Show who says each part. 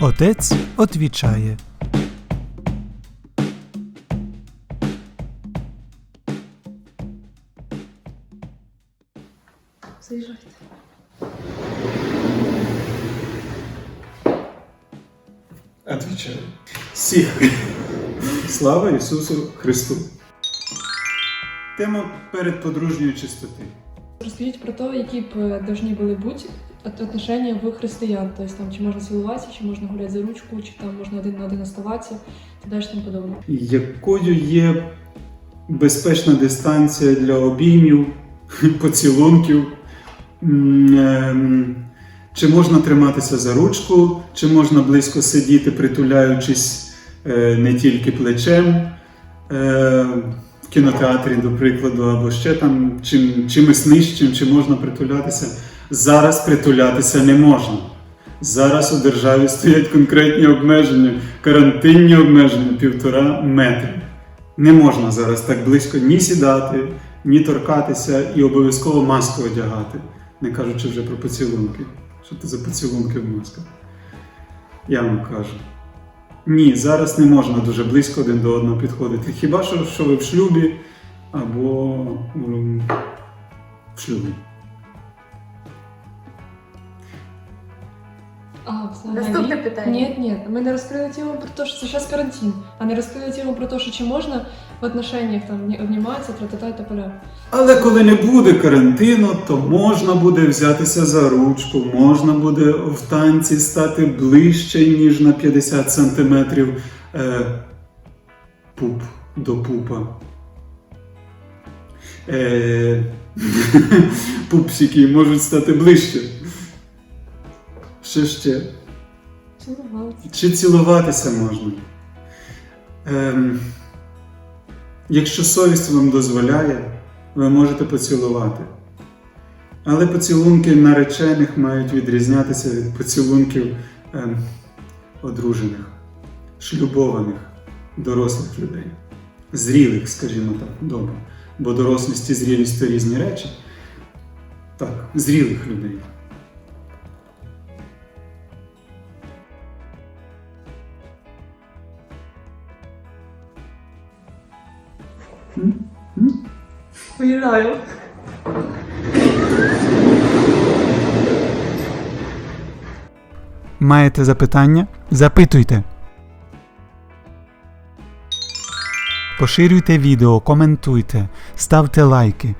Speaker 1: Отець отвічає.
Speaker 2: Заїжджайте.
Speaker 3: Отвічаю. Всіх. Слава Ісусу Христу. Тема передподружньої чистоти.
Speaker 2: Розкажіть про те, які б е, должны були бути отношения в християн. Тобто там чи можна цілуватися, чи можна гуляти за ручку, чи там можна один на один оставатися, і далі тому подобне.
Speaker 3: Якою є безпечна дистанція для обіймів, поцілунків? Ем, Чи можна триматися за ручку, чи можна близько сидіти, притуляючись е, не тільки плечем е, в кінотеатрі, до прикладу, або ще там чим, чимось нижчим, чи можна притулятися? Зараз притулятися не можна. Зараз у державі стоять конкретні обмеження, карантинні обмеження півтора метри. Не можна зараз так близько ні сідати, ні торкатися і обов'язково маску одягати, не кажучи вже про поцілунки. Що це за поцілунки в масках? Я вам кажу. Ні, зараз не можна дуже близько один до одного підходити. Хіба що, що ви в шлюбі або в шлюбі.
Speaker 2: А, взагалі?
Speaker 4: Наступне питання.
Speaker 2: Ні, ні, ми не розкрили тему про те, що це зараз карантин, а не розкрили тему про те, що чи можна в отношениях там не обніматися, тра-та-та і тополя.
Speaker 3: Але коли не буде карантину, то можна буде взятися за ручку, можна буде в танці стати ближче, ніж на 50 сантиметрів е, пуп до пупа. Е, пупсики можуть стати ближче. Що ще?
Speaker 2: Цілуватися.
Speaker 3: Чи цілуватися можна? Ем, якщо совість вам дозволяє, ви можете поцілувати. Але поцілунки наречених мають відрізнятися від поцілунків ем, одружених, шлюбованих, дорослих людей. Зрілих, скажімо так, добре. Бо дорослість і зрілість це різні речі. Так, зрілих людей.
Speaker 4: Виїжджаю.
Speaker 1: Маєте запитання? Запитуйте. Поширюйте відео, коментуйте, ставте лайки.